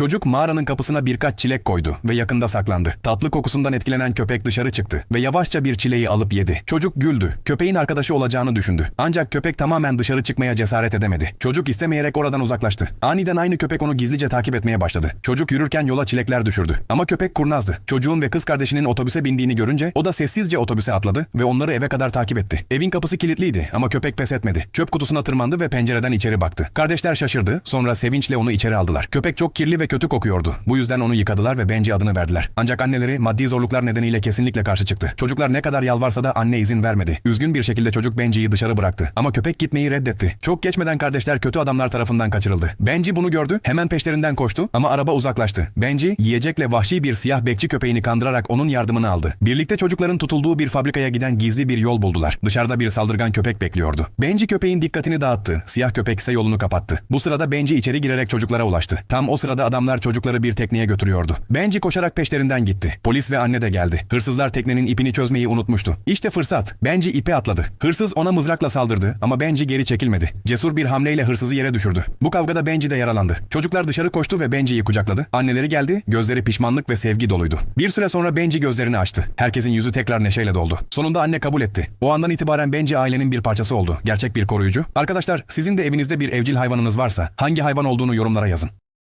Çocuk mağaranın kapısına birkaç çilek koydu ve yakında saklandı. Tatlı kokusundan etkilenen köpek dışarı çıktı ve yavaşça bir çileği alıp yedi. Çocuk güldü. Köpeğin arkadaşı olacağını düşündü. Ancak köpek tamamen dışarı çıkmaya cesaret edemedi. Çocuk istemeyerek oradan uzaklaştı. Aniden aynı köpek onu gizlice takip etmeye başladı. Çocuk yürürken yola çilekler düşürdü. Ama köpek kurnazdı. Çocuğun ve kız kardeşinin otobüse bindiğini görünce o da sessizce otobüse atladı ve onları eve kadar takip etti. Evin kapısı kilitliydi ama köpek pes etmedi. Çöp kutusuna tırmandı ve pencereden içeri baktı. Kardeşler şaşırdı. Sonra sevinçle onu içeri aldılar. Köpek çok kirli ve kötü kokuyordu. Bu yüzden onu yıkadılar ve Benji adını verdiler. Ancak anneleri maddi zorluklar nedeniyle kesinlikle karşı çıktı. Çocuklar ne kadar yalvarsa da anne izin vermedi. Üzgün bir şekilde çocuk Benji'yi dışarı bıraktı. Ama köpek gitmeyi reddetti. Çok geçmeden kardeşler kötü adamlar tarafından kaçırıldı. Benji bunu gördü. Hemen peşlerinden koştu ama araba uzaklaştı. Benji yiyecekle vahşi bir siyah bekçi köpeğini kandırarak onun yardımını aldı. Birlikte çocukların tutulduğu bir fabrikaya giden gizli bir yol buldular. Dışarıda bir saldırgan köpek bekliyordu. Benji köpeğin dikkatini dağıttı. Siyah köpek ise yolunu kapattı. Bu sırada Benji içeri girerek çocuklara ulaştı. Tam o sırada adamlar çocukları bir tekneye götürüyordu. Benji koşarak peşlerinden gitti. Polis ve anne de geldi. Hırsızlar teknenin ipini çözmeyi unutmuştu. İşte fırsat. Benji ipe atladı. Hırsız ona mızrakla saldırdı ama Benji geri çekilmedi. Cesur bir hamleyle hırsızı yere düşürdü. Bu kavgada Benji de yaralandı. Çocuklar dışarı koştu ve Benji'yi kucakladı. Anneleri geldi, gözleri pişmanlık ve sevgi doluydu. Bir süre sonra Benji gözlerini açtı. Herkesin yüzü tekrar neşeyle doldu. Sonunda anne kabul etti. O andan itibaren Benji ailenin bir parçası oldu. Gerçek bir koruyucu. Arkadaşlar sizin de evinizde bir evcil hayvanınız varsa hangi hayvan olduğunu yorumlara yazın.